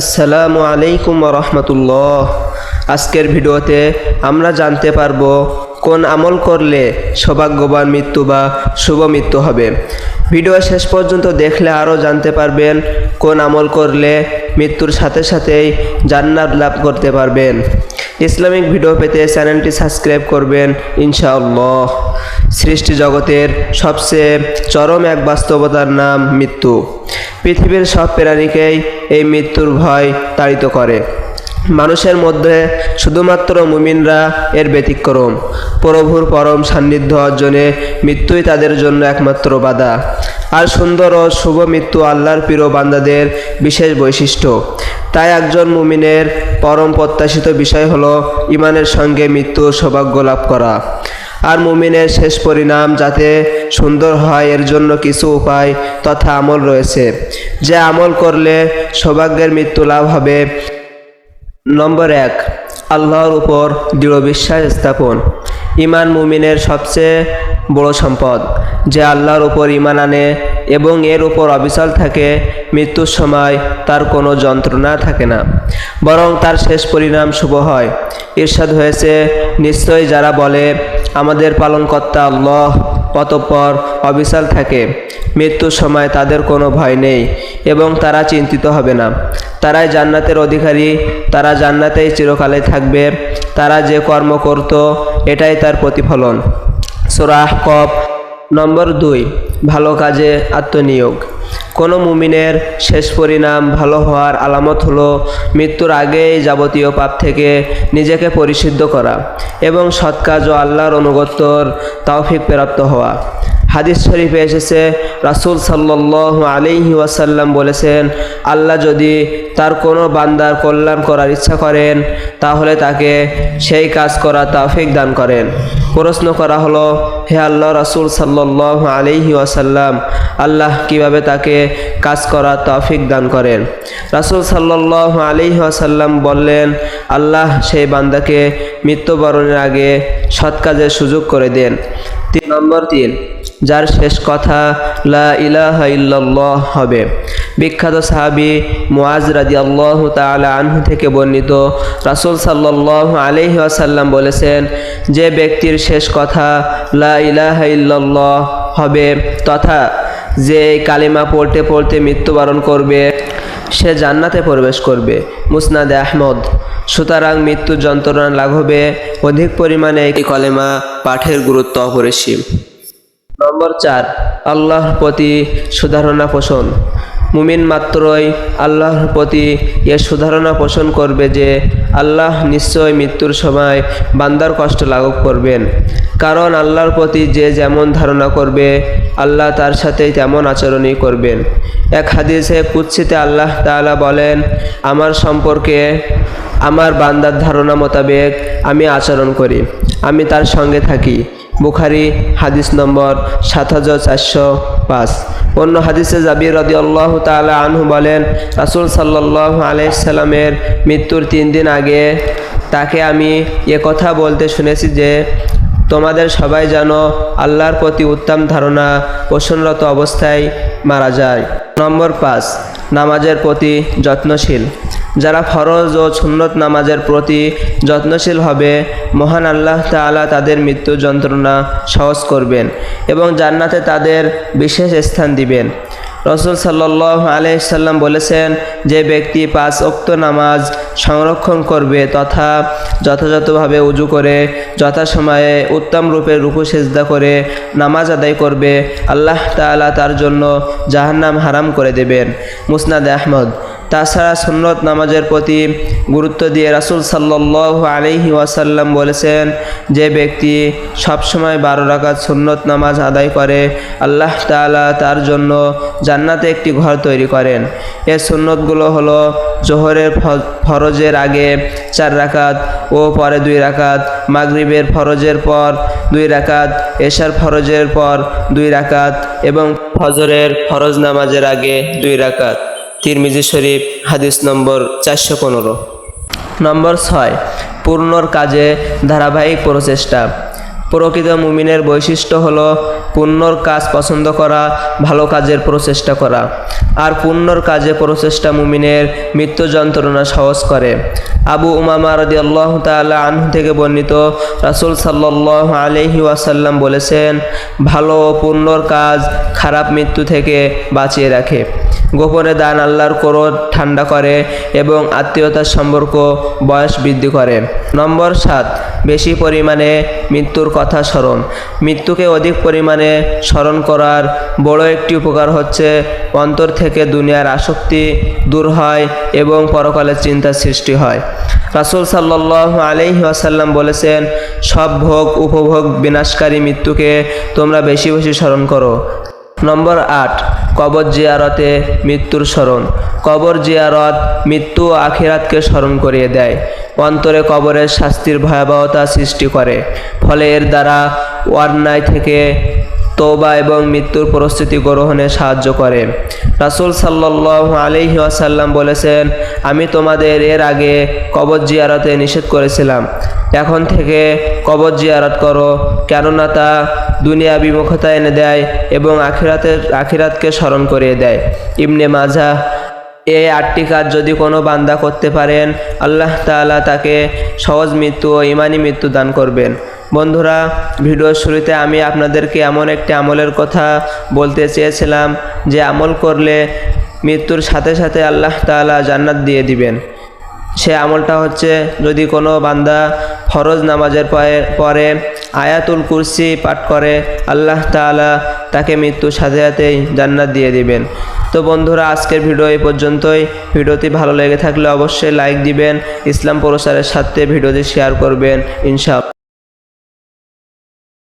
আসসালামু আলাইকুম রহমতুল্লাহ। আজকের ভিডিওতে আমরা জানতে পারব কোন আমল করলে সৌভাগ্যবান মৃত্যু বা শুভ মৃত্যু হবে। ভিডিও শেষ পর্যন্ত দেখলে আরও জানতে পারবেন কোন আমল করলে মৃত্যুর সাথে সাথেই জান্নাত লাভ করতে পারবেন। ইসলামিক ভিডিও পেতে চ্যানেলটি সাবস্ক্রাইব করবেন ইনশাআল্লাহ। সৃষ্টি জগতের সবচেয়ে চরম এক বাস্তবতার নাম মৃত্যু। পৃথিবীর সব প্রাণীকেই এই মৃত্যুর ভয় তাড়িত করে। মানুষের মধ্যে শুধুমাত্র মুমিনরা এর ব্যতিক্রম। প্রভুর পরম সান্নিধ্য অর্জনে মৃত্যুই তাদের জন্য একমাত্র বাধা। আর সুন্দর ও শুভ মৃত্যু আল্লাহর প্রিয় বান্দাদের বিশেষ বৈশিষ্ট্য। তাই একজন মুমিনের পরম প্রত্যাশিত বিষয় হলো ইমানের সঙ্গে মৃত্যুর সৌভাগ্য লাভ করা। আর মুমিনের শেষ পরিণাম যাতে সুন্দর হয়, এর জন্য কিছু উপায় তথা আমল রয়েছে। যে আমল করলে সৌভাগ্যের মৃত্যু লাভ হবে। নম্বর এক। আল্লাহর উপর দৃঢ় বিশ্বাস স্থাপন। ইমান মুমিনের সবচেয়ে বড় সম্পদ, যে আল্লাহর উপর ইমান আনে এবং এর উপর অবিচল থাকে, মৃত্যুর সময় তার কোনো যন্ত্রণা থাকে না, বরং তার শেষ পরিণাম শুভ হয়। ঈর্ষাদ হয়েছে, নিশ্চয়ই যারা বলে, আমাদের পালনকর্তা আল্লাহ অতঃপর অবিশাল থাকে। মৃত্যুর সময় তাদের কোনো ভয় নেই এবং তারা চিন্তিত হবে না। তারাই জান্নাতের অধিকারী, তারা জান্নাতেই চিরকালে থাকবে। তারা যে কর্ম করত, এটাই তার প্রতিফলন। সোরাহ কপ নম্বর দুই, ভালো কাজে আত্মনিয়োগ। কোনো মুমিনের শেষ পরিণাম ভালো হওয়ার আলামত হলো মৃত্যুর আগেই যাবতীয় পাপ থেকে নিজেকে পরিশুদ্ধ করা এবং সৎকাজ ও আল্লাহর অনুগত্যর তৌফিক প্রাপ্ত হওয়া। হাদিস শরীফে এসেছে, রাসূল সাল্লাল্লাহু আলাইহি ওয়াসাল্লাম বলেছেন, আল্লাহ যদি তার কোনো বান্দার কল্যাণ করার ইচ্ছা করেন, তাহলে তাকে সেই কাজ করা তাফিক দান করেন। প্রশ্ন করা হলো, হে আল্লাহ রাসূল সাল্লাল্লাহু আলাইহি ওয়াসাল্লাম, আল্লাহ কীভাবে তাকে কাজ করা তৌফিক দান করেন? রাসূল সাল্লাল্লাহু আলাইহি ওয়াসাল্লাম বললেন, আল্লাহ সেই বান্দাকে মৃত্যুবরণের আগে সৎ কাজের সুযোগ করে দেন। তিন নম্বর তিন, যার শেষ কথা, লা ইলাহা ইল্লাল্লাহ হবে। বিখ্যাত সাহাবি মুআজ রাদিয়াল্লাহু তাআলা আনহু থেকে বর্ণিত, রাসূল সাল্লাল্লাহু আলাইহি ওয়াসাল্লাম বলেছেন, যে ব্যক্তির শেষ কথা, লা ইলাহা ইল্লাল্লাহ হবে, তথা যে কালিমা পড়তে পড়তে মৃত্যুবরণ করবে সে জান্নাতে প্রবেশ করবে। মুসনাদে আহমদ। সুতরাং মৃত্যু যন্ত্রণা লাঘবে, অধিক পরিমাণে একটি কলেমা পাঠের গুরুত্ব অপরিসীম। নম্বর চার, আল্লাহর প্রতি সুধারণা পোষণ। মুমিন মাত্রই আল্লাহর প্রতি এ সুধারণা পোষণ করবে যে আল্লাহ নিশ্চয় মৃত্যুর সময় বান্দার কষ্ট লাঘব করবেন। কারণ আল্লাহর প্রতি যে যেমন ধারণা করবে, আল্লাহ তার সাথেই তেমন আচরণই করবেন। এক হাদিসে কুৎসিতে আল্লাহ তাআলা বলেন, আমার সম্পর্কে আমার বান্দার ধারণা মোতাবেক আমি আচরণ করি, আমি তার সঙ্গে থাকি। বুখারি, হাদিস নম্বর সাত হাজার চারশো পাঁচ। অন্য হাদিসে জাবির রদি আল্লাহ তালা আনহু বলেন, রাসুল সাল্লাহ আলাইসাল্লামের মৃত্যুর তিন দিন আগে তাকে আমি এ কথা বলতে শুনেছি যে, তোমাদের সবাই যেন আল্লাহর প্রতি উত্তম ধারণা পোষণরত অবস্থায় মারা যায়। নম্বর পাঁচ, নামাজের প্রতি যত্নশীল। যারা ফরজ ও সুন্নত নামাজের প্রতি যত্নশীল হবে, মহান আল্লাহ তাআলা তাদের মৃত্যু যন্ত্রণা সহজ করবেন এবং জান্নাতে তাদের বিশেষ স্থান দিবেন। রসুল সাল্লাহ আলাইসাল্লাম বলেছেন, যে ব্যক্তি পাঁচ অক্ত নামাজ সংরক্ষণ করবে তথা যথাযথভাবে উজু করে, যথাসময়ে উত্তম রূপে রুকু সেজদা করে নামাজ আদায় করবে, আল্লাহ তাআলা তার জন্য জাহান্নাম হারাম করে দেবেন। মুসনাদ আহমদ। তাছাড়া সুন্নত নামাজের প্রতি গুরুত্ব দিয়ে রাসুল সাল্লাহ আলহি ওয়াসাল্লাম বলেছেন, যে ব্যক্তি সবসময় বারো রাকাত সুন্নত নামাজ আদায় করে, আল্লাহ তাআলা তার জন্য জান্নাতে একটি ঘর তৈরি করেন। এর সুন্নতগুলো হলো জোহরের ফরজের আগে চার রাকাত ও পরে দুই রাকাত, মাগরিবের ফরজের পর দুই রাকাত, এশার ফরজের পর দুই রাকাত এবং ফজরের ফরজ নামাজের আগে দুই রাকাত। তিরমিজি শরীফ, হাদিস নম্বর চারশো পনেরো। নম্বর ছয়, পূর্ণর কাজে ধারাবাহিক প্রচেষ্টা। প্রকৃত মুমিনের বৈশিষ্ট্য হল পুণ্যর কাজ পছন্দ করা, ভালো কাজের প্রচেষ্টা করা। আর পুণ্যর কাজে প্রচেষ্টা মুমিনের মৃত্যু যন্ত্রণা সহজ করে। আবু উমামা রদি আল্লাহ তাল্লাহ আনহু থেকে বর্ণিত রাসুল সাল্লাহ আলহি ওয়াসাল্লাম বলেছেন, ভালো ও কাজ খারাপ মৃত্যু থেকে বাঁচিয়ে রাখে। গোপনে দান আল্লাহর ক্রোধ ঠান্ডা করে এবং আত্মীয়তার সম্পর্ক, বয়স বৃদ্ধি করে। নম্বর সাত, বেশি পরিমাণে মৃত্যুর কথা স্মরণ। মৃত্যুকে অধিক পরিমাণে স্মরণ করার বড় একটি উপকার হচ্ছে অন্তর থেকে দুনিয়ার আসক্তি দূর হয় এবং পরকালের চিন্তা সৃষ্টি হয়। রাসুল সাল্লাহ আলহি আসাল্লাম বলেছেন, সব ভোগ, উপভোগ, বিনাশকারী মৃত্যুকে তোমরা বেশি বেশি স্মরণ করো। নম্বর আট, কবর জিয়ারতে মৃত্যুর স্মরণ। কবর জিয়ারত মৃত্যু ও আখিরাতকে স্মরণ করিয়ে দেয়। অন্তরে কবরের শাস্তির ভয়াবহতা সৃষ্টি করে। ফলে এর দ্বারা অন্যায় থেকে তৌবা এবং মৃত্যুর পরিস্থিতি গ্রহণে সাহায্য করে। রাসুল সাল্লাহ আলহি আসাল্লাম বলেছেন, আমি তোমাদের এর আগে কবর জিয়ারতে নিষেধ করেছিলাম। এখন থেকে কবর জিয়ারত করো, কেননা তা দুনিয়া বিমুখতা এনে দেয় এবং আখিরাতের, আখিরাতকে স্মরণ করিয়ে দেয়। ইমনে মাঝা এই আটটি কাজ যদি কোনো বান্দা করতে পারেন, আল্লাহ তাআলা তাকে সহজ মৃত্যু ও ইমানি মৃত্যু দান করবেন। বন্ধুরা ভিডিওর শুরুতে আমি আপনাদেরকে এমন একটি আমলের কথা বলতে চেয়েছিলাম যে আমল করলে মৃত্যুর সাথে সাথে আল্লাহ তাআলা জান্নাত দিয়ে দিবেন। সে আমলটা হচ্ছে, যদি কোনো বান্দা ফরজ নামাজের পরে- আয়াতুল কুরসি পাঠ করে, আল্লাহ তাআলা তাকে মৃত্যুর সাথে সাথেই জান্নাত দিয়ে দিবেন। তো বন্ধুরা, আজকের ভিডিও এই পর্যন্তই। ভিডিওটি ভালো লেগে থাকলে অবশ্যই লাইক দিবেন, ইসলাম প্রসারের সাথে ভিডিওটি শেয়ার করবেন, ইনশাআল্লাহ।